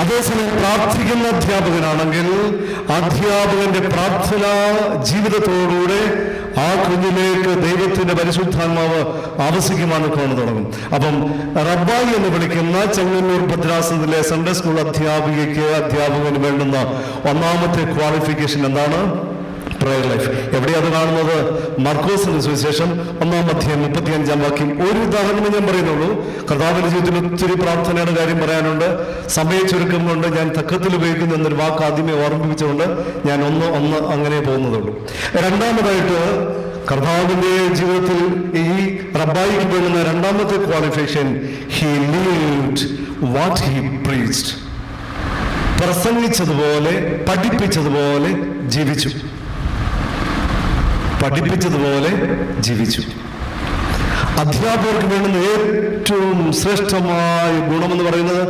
അതേസമയം പ്രാർത്ഥിക്കുന്ന അധ്യാപകനാണെങ്കിൽ അധ്യാപകന്റെ പ്രാർത്ഥന ജീവിതത്തോടുകൂടെ ആ കുഞ്ഞിലേക്ക് ദൈവത്തിന്റെ പരിശുദ്ധാത്മാവ് ആവശ്യമാണ് കാണു തുടങ്ങും. അപ്പം റബ്ബായി എന്ന് വിളിക്കുന്ന ചെങ്ങന്നൂർ ഭദ്രാസനത്തിലെ സൺഡേ സ്കൂൾ അധ്യാപികയ്ക്ക് അധ്യാപകന് വേണ്ടുന്ന ഒന്നാമത്തെ ക്വാളിഫിക്കേഷൻ എന്താണ്? പ്രയർ ലൈഫ് എവിടെയാണ് കാണുന്നത്? മർക്കോസിന് സുവിശേഷം ഒന്നാം അധ്യായം മുപ്പത്തി അഞ്ചാം വാക്യം. ഒരു ഉദാഹരണം ഞാൻ പറയുന്നുള്ളൂ. കർത്താവിന്റെ ജീവിതത്തിൽ ഒത്തിരി പ്രാർത്ഥനയുടെ കാര്യം പറയാനുണ്ട്. സമയ ചുരുക്കം കൊണ്ട് ഞാൻ തക്കത്തിൽ ഉപയോഗിക്കുന്ന എന്നൊരു വാക്ക് ആദ്യമേ ഓർമ്മിപ്പിച്ചുകൊണ്ട് ഞാൻ ഒന്ന് ഒന്ന് അങ്ങനെ പോകുന്നതുള്ളൂ. രണ്ടാമതായിട്ട് കർത്താവിന്റെ ജീവിതത്തിൽ ഈ റബ്ബായിക്ക് വേണ്ടുന്ന രണ്ടാമത്തെ qualification he lived what he preached പ്രസംഗിച്ചതുപോലെ പഠിപ്പിച്ചതുപോലെ ജീവിച്ചു. പഠിപ്പിച്ചതുപോലെ ജീവിച്ചു. അധ്യാപകർക്ക് വേണ്ടുന്ന ഏറ്റവും ശ്രേഷ്ഠമായ ഗുണമെന്ന് പറയുന്നത്